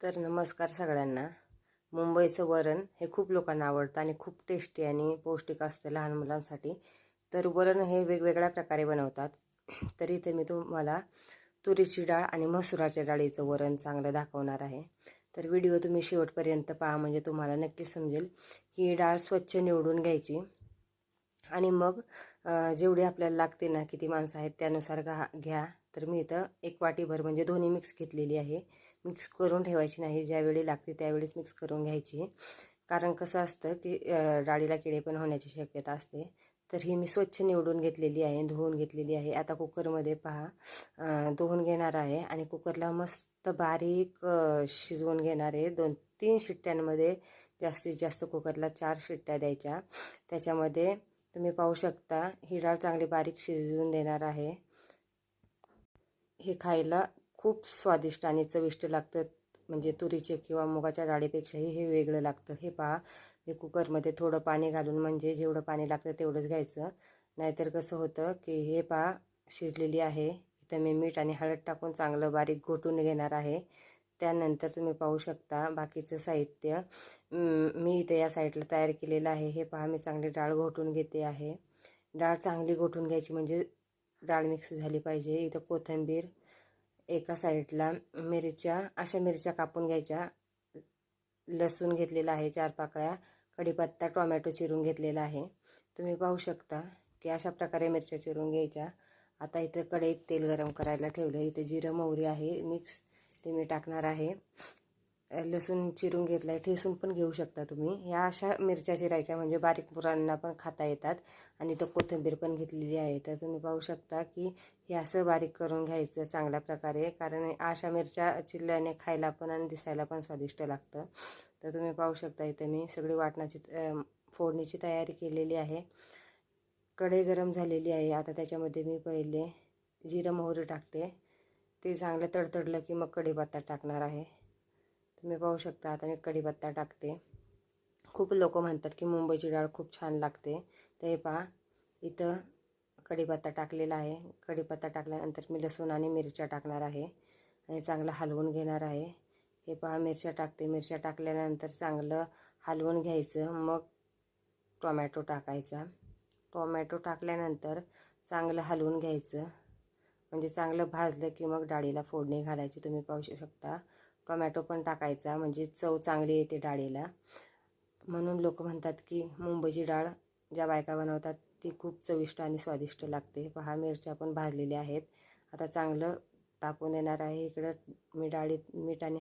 तर नमस्कार सगळ्यांना. मुंबईचं वरण हे खूप लोकांना आवडतं आणि खूप टेस्टी आणि पौष्टिक असतं लहान मुलांसाठी. तर वरण हे वेगवेगळ्या प्रकारे बनवतात. तर इथे मी तुम्हाला तुरीची डाळ आणि मसुराच्या डाळीचं वरण चांगलं दाखवणार आहे. तर व्हिडिओ तुम्ही शेवटपर्यंत पहा म्हणजे तुम्हाला नक्की समजेल. ही डाळ स्वच्छ निवडून घ्यायची. आणि मग जेवढी आपल्याला लागते ना किती माणसं आहेत त्यानुसार घा घ्या. तर मी इथं एक वाटीभर म्हणजे दोन्ही मिक्स घेतलेली आहे. मिक्स करून ठेवायची नाही. ज्यावेळी लागते त्यावेळेस मिक्स करून घ्यायची. कारण कसं असतं की डाळीला किडे पण होण्याची शक्यता असते. तर ही मी स्वच्छ निवडून घेतलेली आहे धुवून घेतलेली आहे. आता कुकरमध्ये पहा धुवून घेणार आहे आणि कुकरला मस्त बारीक शिजवून घेणार आहे. दोन तीन शिट्ट्यांमध्ये जास्तीत जास्त कुकरला चार शिट्ट्या द्यायच्या. त्याच्यामध्ये तुम्ही पाहू शकता ही डाळ चांगली बारीक शिजवून देणार आहे. हे खायला खूप स्वादिष्ट आणि चविष्ट लागतं. म्हणजे तुरीचे किंवा मुगाच्या डाळीपेक्षाही हे वेगळं लागतं. हे पहा मी कुकरमध्ये थोडं पाणी घालून म्हणजे जेवढं पाणी लागतं तेवढंच घ्यायचं. नाहीतर कसं होतं की हे पहा शिजलेली आहे. इथं मी मीठ आणि हळद टाकून चांगलं बारीक घोटून घेणार आहे. त्यानंतर तुम्ही पाहू शकता बाकीचं साहित्य. मी इथे या साईडला तयार केलेलं आहे. हे पहा मी चांगली डाळ घोटून घेते आहे. डाळ चांगली घोटून घ्यायची म्हणजे डाळ मिक्स झाली पाहिजे. इथं कोथिंबीर एका साईडला मिरच्या अशा मिरच्या कापून घ्यायच्या. लसूण घेतलेला आहे चार पाकळ्या. कढीपत्ता टोमॅटो चिरून घेतलेला आहे. तुम्ही पाहू शकता की अशा प्रकारे मिरच्या चिरून घ्यायच्या. आता इथं कढईत तेल गरम करायला ठेवलं. इथे जिरं मोहरी आहे मिक्स ते मी टाकणार आहे. लसूण चिरून घेतलं आहे ठेसून पण घेऊ शकता तुम्ही. ह्या अशा मिरच्या चिरायच्या म्हणजे बारीक मुलांना पण खाता येतात. आणि तो कोथिंबीर पण घेतलेली आहे. तर तुम्ही पाहू शकता की हे असं बारीक करून घ्यायचं चांगल्या प्रकारे. कारण अशा मिरच्या चिरल्याने खायला पण आणि दिसायला पण स्वादिष्ट लागतं. तर तुम्ही पाहू शकता इथं मी सगळी वाटणाची फोडणीची तयारी केलेली आहे. कढई गरम झालेली आहे. आता त्याच्यामध्ये मी पहिले जिरं मोहरी टाकते. ते चांगलं तडतडलं की मग कढीपत्ता टाकणार आहे. तुम्ही पाहू शकता आता मी कढीपत्ता टाकते. खूप लोक म्हणतात की मुंबईची डाळ खूप छान लागते. तर हे पहा इथं कढीपत्ता टाकलेला आहे. कढीपत्ता टाकल्यानंतर मी लसूण आणि मिरच्या टाकणार आहे आणि चांगलं हलवून घेणार आहे. हे पहा मिरच्या टाकते. मिरच्या टाकल्यानंतर चांगलं हलवून घ्यायचं. मग टोमॅटो टाकायचा. टोमॅटो टाकल्यानंतर चांगलं हलवून घ्यायचं. म्हणजे चांगलं भाजलं की मग डाळीला फोडणी घालायची. तुम्ही पाहू शकता. टोमॅटो पण टाकायचा म्हणजे चव चांगली येते डाळीला. म्हणून लोक म्हणतात की मुंबईची डाळ ज्या बायका बनवतात ती खूप चविष्ट आणि स्वादिष्ट लागते. पहा मिरच्या पण भाजलेल्या आहेत. आता चांगलं तापून येणार आहे. इकडं मी डाळीत मीठ आणि